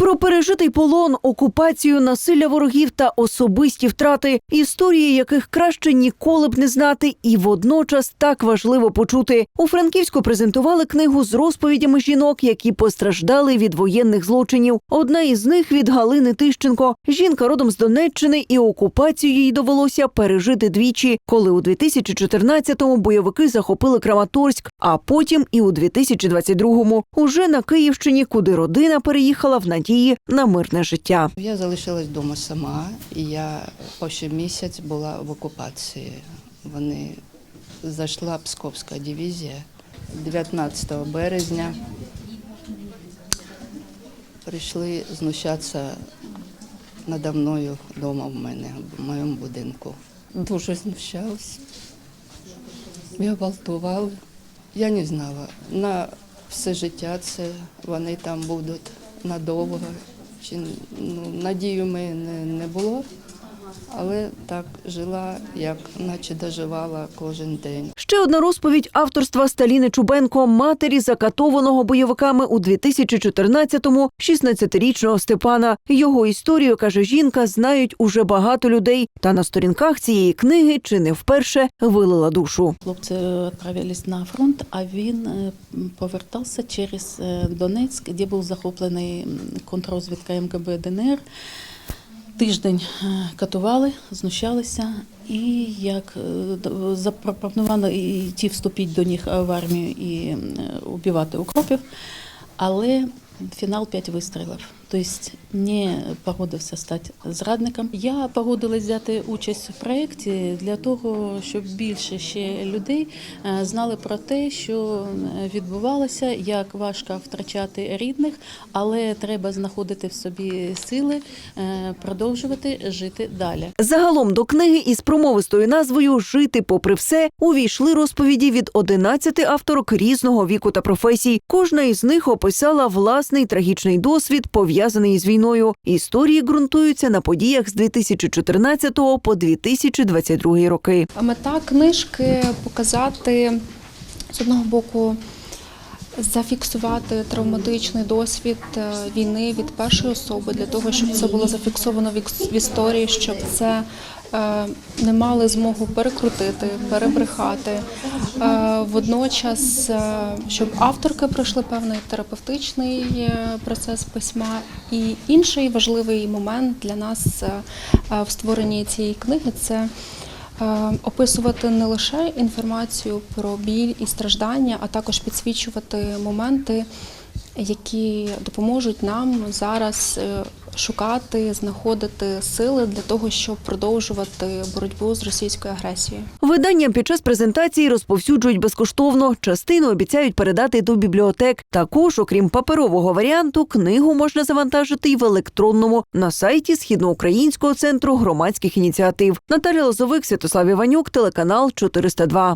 Про пережитий полон, окупацію, насилля ворогів та особисті втрати, історії яких краще ніколи б не знати, і водночас так важливо почути. У Франківську презентували книгу з розповідями жінок, які постраждали від воєнних злочинів. Одна із них від Галини Тищенко. Жінка родом з Донеччини, і окупацію їй довелося пережити двічі, коли у 2014-му бойовики захопили Краматорськ, а потім і у 2022-му уже на Київщині, куди родина переїхала в надії на мирне життя. Я залишилась вдома сама, і я ще місяць була в окупації. Вони зайшла Псковська дивізія 19 березня. Прийшли знущатися надо мною вдома в мене, в моєму будинку. Дуже знущались. Я гвалтували. Я не знала. На все життя це вони там будуть надовго. Чи ну, надію ми не, не було, але так жила, як наче доживала кожен день. Ще одна розповідь авторства Сталіни Чубенко, матері закатованого бойовиками у 2014-му 16-річного Степана. Його історію, каже жінка, знають уже багато людей. Та на сторінках цієї книги чи не вперше вилила душу. Хлопці відправились на фронт, а він е, повертався через е, Донецьк, де був захоплений контррозвідка МКБ ДНР. Тиждень е, катували, знущалися, і як е, запропонували ті вступити до них в армію і е, убивати укропів, але фінал 5 вистрілів. Тобто не погодився стати зрадником. Я погодилась взяти участь в проєкті для того, щоб більше ще людей е, знали про те, що відбувалося, як важко втрачати рідних, але треба знаходити в собі сили е, продовжувати жити далі. Загалом до книги із промовистою назвою Жити попри все увійшли розповіді від 11 авторок різного віку та професій. Кожна із них описала власний трагічний досвід, пов'язаний із війною. Історії ґрунтуються на подіях з 2014 по 2022 роки. Мета книжки показати з одного боку. Зафіксувати травматичний досвід е, війни від першої особи для того, щоб це було зафіксовано в історії, щоб це не мали змогу перекрутити, перебрехати. Е, Водночас, е, щоб авторки пройшли певний терапевтичний е, процес письма. І інший важливий момент для нас е, е, в створенні цієї книги це е, описувати не лише інформацію про біль і страждання, а також підсвічувати моменти, які допоможуть нам зараз е, шукати, знаходити сили для того, щоб продовжувати боротьбу з російською агресією. Видання під час презентації розповсюджують безкоштовно. Частину обіцяють передати до бібліотек. Також, окрім паперового варіанту, книгу можна завантажити й в електронному на сайті Східноукраїнського центру громадських ініціатив. Наталя Лозовик, Святослав Іванюк, телеканал 402.